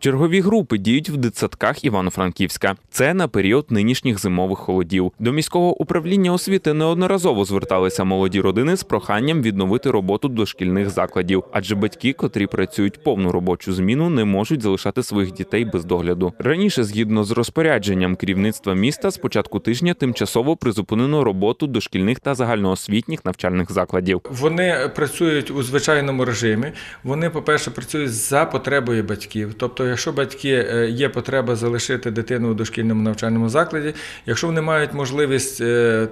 Чергові групи діють в дитсадках Івано-Франківська. Це на період нинішніх зимових холодів. До міського управління освіти неодноразово зверталися молоді родини з проханням відновити роботу дошкільних закладів, адже батьки, котрі працюють повну робочу зміну, не можуть залишати своїх дітей без догляду. Раніше, згідно з розпорядженням керівництва міста, з початку тижня тимчасово призупинено роботу дошкільних та загальноосвітніх навчальних закладів. Вони працюють у звичайному режимі. Вони, по-перше, працюють за потребою батьків. Тобто, якщо батьки е, є потреба залишити дитину у дошкільному навчальному закладі, якщо вони мають можливість е,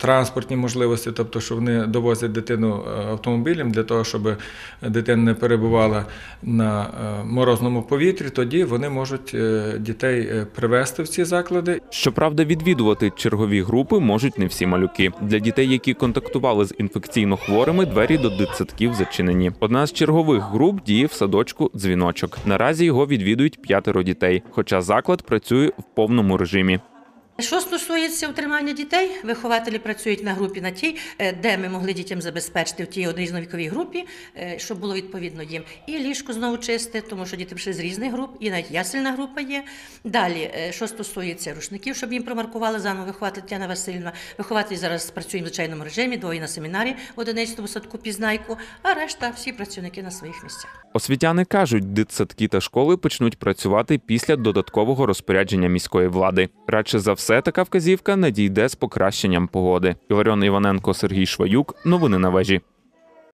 транспортні можливості, тобто, що вони довозять дитину е, автомобілем для того, щоб дитина не перебувала на е, морозному повітрі, тоді вони можуть е, дітей привезти в ці заклади Щоправда, відвідувати чергові групи можуть не всі малюки. Для дітей, які контактували з інфекційно хворими, двері до дитсадків зачинені. Одна з чергових груп діє в садочку дзвіночок. Наразі його відвідують п'ятеро дітей, хоча заклад працює в повному режимі. Що стосується утримання дітей, вихователі працюють на групі на тій, е, де ми могли дітям забезпечити в тій однорізновіковій групі, е, щоб було відповідно їм. І ліжко знову чисте, тому що діти прийшли з різних груп, і навіть ясельна група є. Далі, е, що стосується рушників, щоб їм промаркували заново вихователь Тетяна Васильівна. Вихователі зараз працюють в звичайному режимі, двоє на семінарі в 11 садку пізнайку, а решта всі працівники на своїх місцях. Освітяни кажуть, дитсадки та школи почнуть працювати після додаткового розпорядження міської влади. Радше за все, така вказівка надійде з покращенням погоди. Іларіон Іваненко, Сергій Шваюк. Новини на вежі.